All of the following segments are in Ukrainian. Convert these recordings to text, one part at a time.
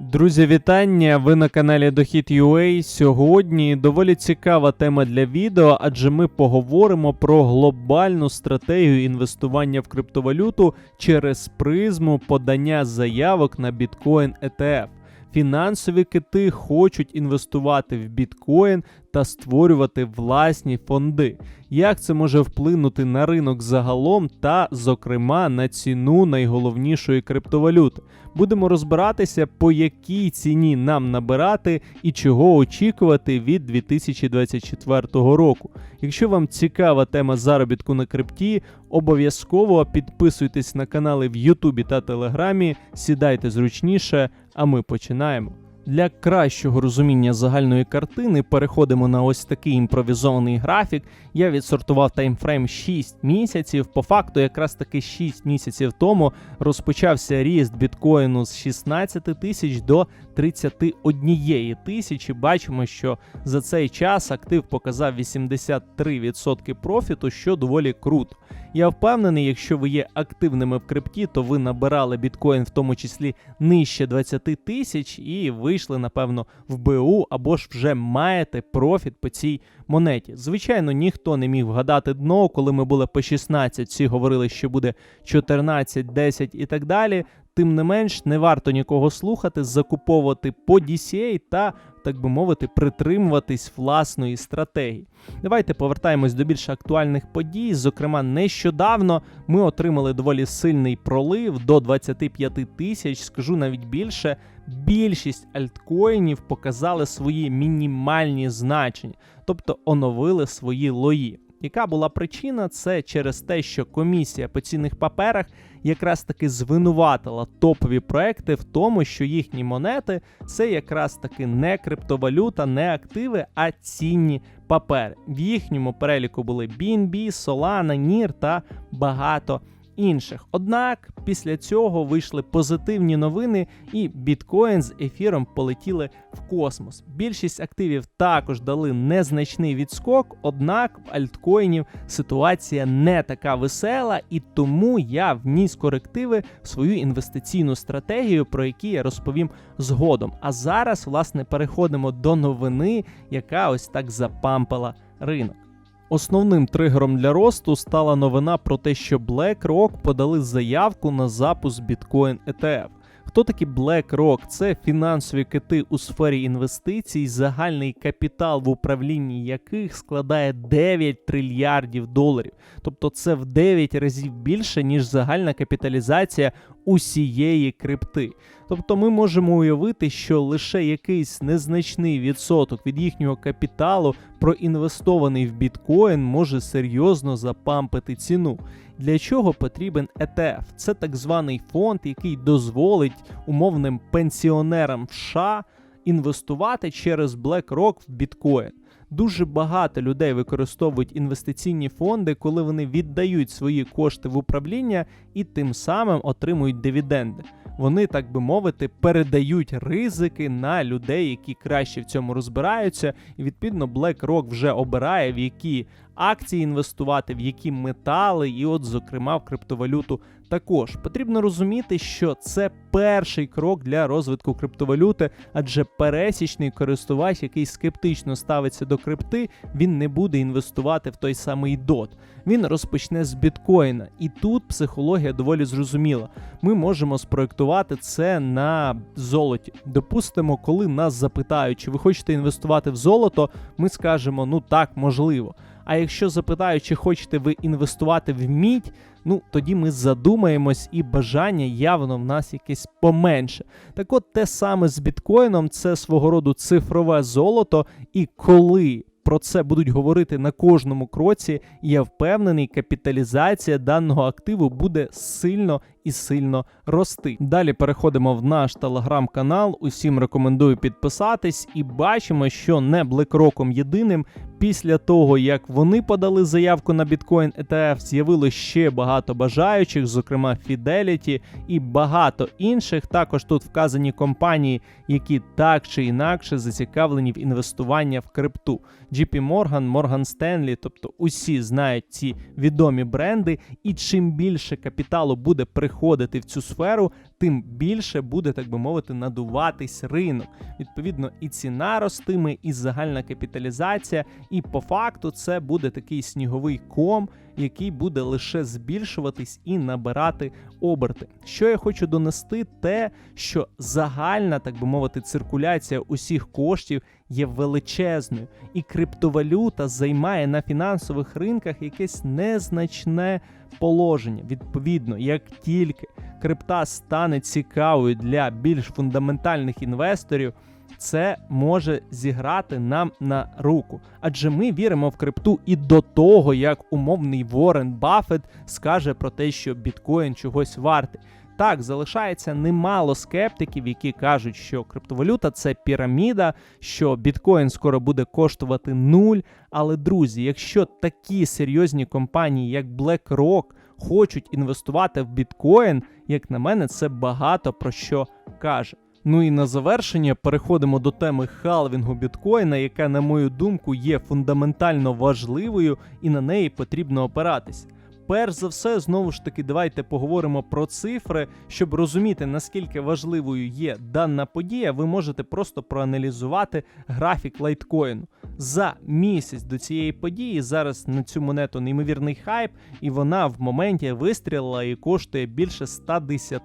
Друзі, вітання! Ви на каналі Дохід.ua. Сьогодні доволі цікава тема для відео, адже ми поговоримо про глобальну стратегію інвестування в криптовалюту через призму подання заявок на біткоін ETF. Фінансові кити хочуть інвестувати в біткоін та створювати власні фонди. Як це може вплинути на ринок загалом та, зокрема, на ціну найголовнішої криптовалюти? Будемо розбиратися, по якій ціні нам набирати і чого очікувати від 2024 року. Якщо вам цікава тема заробітку на крипті, обов'язково підписуйтесь на канали в Ютубі та Телеграмі, сідайте зручніше, а ми починаємо. Для кращого розуміння загальної картини переходимо на ось такий імпровізований графік. Я відсортував таймфрейм 6 місяців. По факту, якраз таки 6 місяців тому розпочався ріст біткоїну з 16 тисяч до 31 тисячі. Бачимо, що за цей час актив показав 83% профіту, що доволі круто. Я впевнений, якщо ви є активними в крипті, то ви набирали біткоін, в тому числі нижче 20 тисяч, і вийшли, напевно, в БУ або ж вже маєте профіт по цій монеті. Звичайно, ніхто не міг вгадати дно, коли ми були по 16, всі говорили, що буде 14, 10 і так далі. Тим не менш, не варто нікого слухати, закуповувати по DCA та, так би мовити, притримуватись власної стратегії. Давайте повертаємось до більш актуальних подій. Зокрема, нещодавно ми отримали доволі сильний пролив до 25 тисяч. Скажу навіть більше. Більшість альткоїнів показали свої мінімальні значення, тобто оновили свої лої. Яка була причина? Це через те, що комісія по цінних паперах якраз таки звинуватила топові проекти в тому, що їхні монети це якраз таки не криптовалюта, не активи, а цінні папери. В їхньому переліку були BNB, Solana, NIR та багато інших. Однак після цього вийшли позитивні новини, і біткоін з ефіром полетіли в космос. Більшість активів також дали незначний відскок, однак в альткоїнів ситуація не така весела, і тому я вніс корективи в свою інвестиційну стратегію, про які я розповім згодом. А зараз, власне, переходимо до новини, яка ось так запампала ринок. Основним тригером для росту стала новина про те, що BlackRock подали заявку на запуск біткоін ETF. Хто такі BlackRock? Це фінансові кити у сфері інвестицій, загальний капітал в управлінні яких складає 9 трильярдів доларів. Тобто це в 9 разів більше, ніж загальна капіталізація усієї крипти. Тобто ми можемо уявити, що лише якийсь незначний відсоток від їхнього капіталу, проінвестований в біткоін, може серйозно запампити ціну. Для чого потрібен ETF? Це так званий фонд, який дозволить умовним пенсіонерам США інвестувати через BlackRock в біткоін. Дуже багато людей використовують інвестиційні фонди, коли вони віддають свої кошти в управління і тим самим отримують дивіденди. Вони, так би мовити, передають ризики на людей, які краще в цьому розбираються. І відповідно BlackRock вже обирає, в які акції інвестувати, в які метали, і, от, зокрема, в криптовалюту також потрібно розуміти, що це перший крок для розвитку криптовалюти, адже пересічний користувач, який скептично ставиться до крипти, він не буде інвестувати в той самий дот. Він розпочне з біткоїна, і тут психологія доволі зрозуміла. Ми можемо спроектувати це на золоті. Допустимо, коли нас запитають, чи ви хочете інвестувати в золото, ми скажемо, ну так, можливо. А якщо запитають, чи хочете ви інвестувати в мідь, ну тоді ми задумаємось, і бажання явно в нас якесь поменше. Так от те саме з біткоїном, це свого роду цифрове золото, і коли. Про це будуть говорити на кожному кроці. Я впевнений, капіталізація даного активу буде сильно і сильно рости. Далі переходимо в наш телеграм-канал. Усім рекомендую підписатись і бачимо, що не BlackRock єдиним. Після того, як вони подали заявку на біткоін ETF, з'явилось ще багато бажаючих, зокрема Fidelity і багато інших. Також тут вказані компанії, які так чи інакше зацікавлені в інвестуванні в крипту. JP Morgan, Morgan Stanley, тобто усі знають ці відомі бренди, і чим більше капіталу буде приходити заходити в цю сферу, тим більше буде, так би мовити, надуватись ринок. Відповідно, і ціна ростиме, і загальна капіталізація, і по факту це буде такий сніговий ком, який буде лише збільшуватись і набирати оберти. Що я хочу донести, те, що загальна, так би мовити, циркуляція усіх коштів є величезною, і криптовалюта займає на фінансових ринках якесь незначне положення. Відповідно, як тільки крипта стане цікавою для більш фундаментальних інвесторів. Це може зіграти нам на руку, адже ми віримо в крипту і до того, як умовний Ворен Баффет скаже про те, що біткоін чогось вартий. Так, залишається немало скептиків, які кажуть, що криптовалюта це піраміда, що біткоін скоро буде коштувати нуль. Але друзі, якщо такі серйозні компанії, як BlackRock, хочуть інвестувати в біткоін, як на мене, це багато про що каже. Ну і на завершення переходимо до теми халвінгу біткоїна, яка, на мою думку, є фундаментально важливою і на неї потрібно опиратися. Перш за все, знову ж таки, давайте поговоримо про цифри, щоб розуміти, наскільки важливою є дана подія, ви можете просто проаналізувати графік лайткоїну. За місяць до цієї події зараз на цю монету неймовірний хайп, і вона в моменті вистрілила і коштує більше 110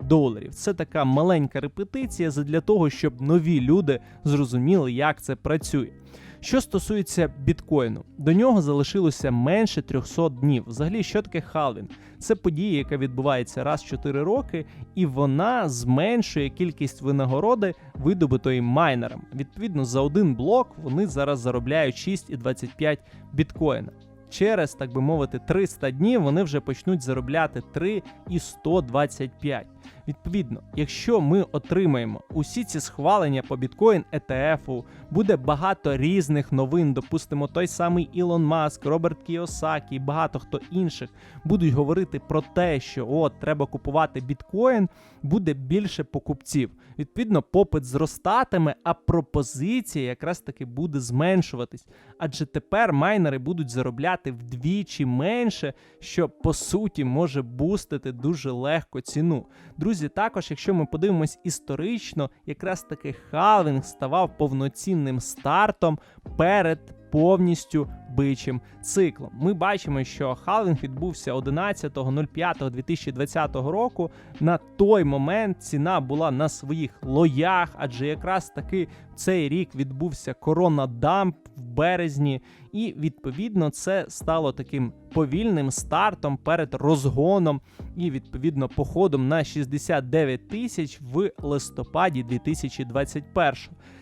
доларів. Це така маленька репетиція для того, щоб нові люди зрозуміли, як це працює. Що стосується біткоїну, до нього залишилося менше 300 днів. Взагалі, що таке халвін? Це подія, яка відбувається раз в 4 роки, і вона зменшує кількість винагороди, видобутої майнером. Відповідно, за один блок вони зараз заробляють 6,25 біткоїна. Через, так би мовити, 300 днів вони вже почнуть заробляти 3,125. Відповідно, якщо ми отримаємо усі ці схвалення по біткоін ETF, буде багато різних новин. Допустимо, той самий Ілон Маск, Роберт Кіосакі багато хто інших будуть говорити про те, що от треба купувати біткоін, буде більше покупців. Відповідно, попит зростатиме, а пропозиція якраз таки буде зменшуватись. Адже тепер майнери будуть заробляти вдвічі менше, що по суті може бустити дуже легко ціну. Друзі, також, якщо ми подивимось історично, якраз таки халвінг ставав повноцінним стартом перед повністю бичим циклом. Ми бачимо, що халвінг відбувся 11.05.2020 року. На той момент ціна була на своїх лоях, адже якраз таки цей рік відбувся коронадамп березні, і відповідно це стало таким повільним стартом перед розгоном і відповідно походом на 69 тисяч в листопаді 2021.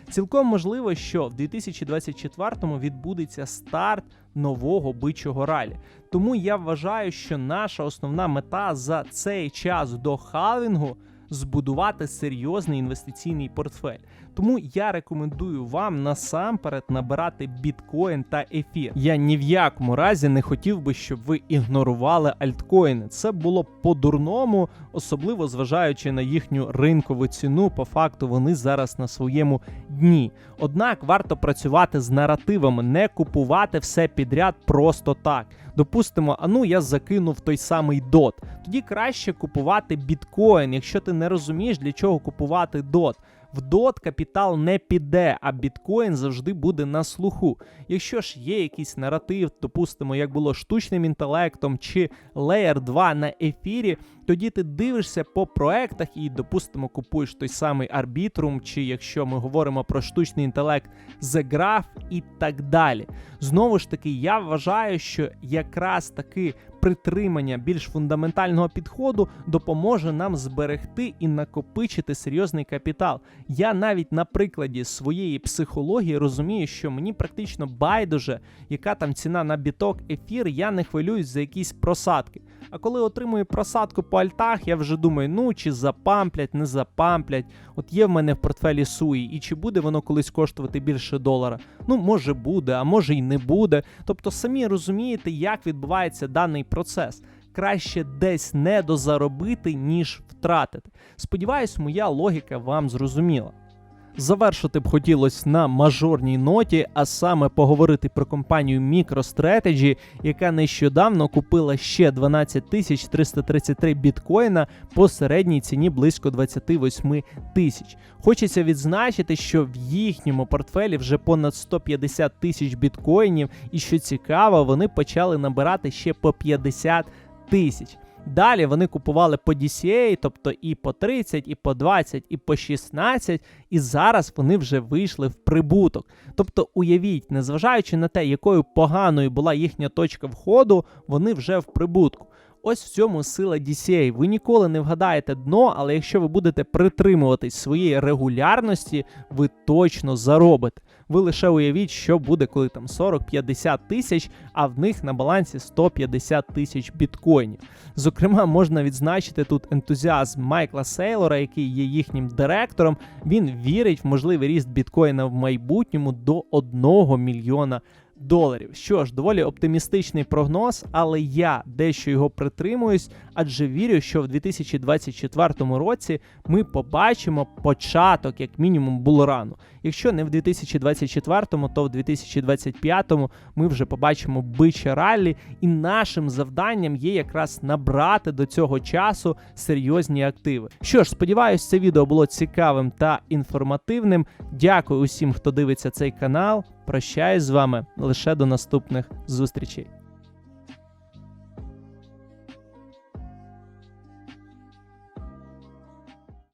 Цілком можливо, що в 2024-му відбудеться старт нового бичого ралі. Тому я вважаю, що наша основна мета за цей час до халвінгу збудувати серйозний інвестиційний портфель. Тому я рекомендую вам насамперед набирати біткоін та ефір. Я ні в якому разі не хотів би, щоб ви ігнорували альткоїни. Це було по-дурному, особливо зважаючи на їхню ринкову ціну. По факту вони зараз на своєму дні. Однак варто працювати з наративами, не купувати все підряд просто так. Допустимо, а ну я закинув той самий дот. Тоді краще купувати біткоін, якщо ти не розумієш, для чого купувати дот. В DOT капітал не піде, а біткоін завжди буде на слуху. Якщо ж є якийсь наратив, допустимо, як було штучним інтелектом чи Layer 2 на ефірі, тоді ти дивишся по проектах і, допустимо, купуєш той самий Arbitrum, чи якщо ми говоримо про штучний інтелект, The Graph і так далі. Знову ж таки, я вважаю, що якраз таки притримання більш фундаментального підходу допоможе нам зберегти і накопичити серйозний капітал. Я навіть на прикладі своєї психології розумію, що мені практично байдуже, яка там ціна на біток ефір, я не хвилююсь за якісь просадки. А коли отримую просадку по альтах, я вже думаю, ну чи запамплять, не запамплять. От є в мене в портфелі суї, і чи буде воно колись коштувати більше долара? Ну, може буде, а може й не буде. Тобто самі розумієте, як відбувається даний процес. Краще десь недозаробити, ніж втратити. Сподіваюсь, моя логіка вам зрозуміла. Завершити б хотілося на мажорній ноті, а саме поговорити про компанію MicroStrategy, яка нещодавно купила ще 12 тисяч 333 біткоїна по середній ціні близько 28 тисяч. Хочеться відзначити, що в їхньому портфелі вже понад 150 тисяч біткоїнів, і що цікаво, вони почали набирати ще по 50 тисяч. Далі вони купували по DCA, тобто і по 30, і по 20, і по 16, і зараз вони вже вийшли в прибуток. Тобто, уявіть, незважаючи на те, якою поганою була їхня точка входу, вони вже в прибутку. Ось в цьому сила DCA. Ви ніколи не вгадаєте дно, але якщо ви будете притримуватись своєї регулярності, ви точно заробите. Ви лише уявіть, що буде, коли там 40-50 тисяч, а в них на балансі 150 тисяч біткоїнів. Зокрема, можна відзначити тут ентузіазм Майкла Сейлора, який є їхнім директором. Він вірить в можливий ріст біткоїна в майбутньому до 1 мільйона доларів. Що ж, доволі оптимістичний прогноз, але я дещо його притримуюсь, адже вірю, що в 2024 році ми побачимо початок, як мінімум, булрану. Якщо не в 2024, то в 2025 ми вже побачимо биче раллі, і нашим завданням є якраз набрати до цього часу серйозні активи. Що ж, сподіваюсь, це відео було цікавим та інформативним. Дякую усім, хто дивиться цей канал. Прощаюсь з вами лише до наступних зустрічей.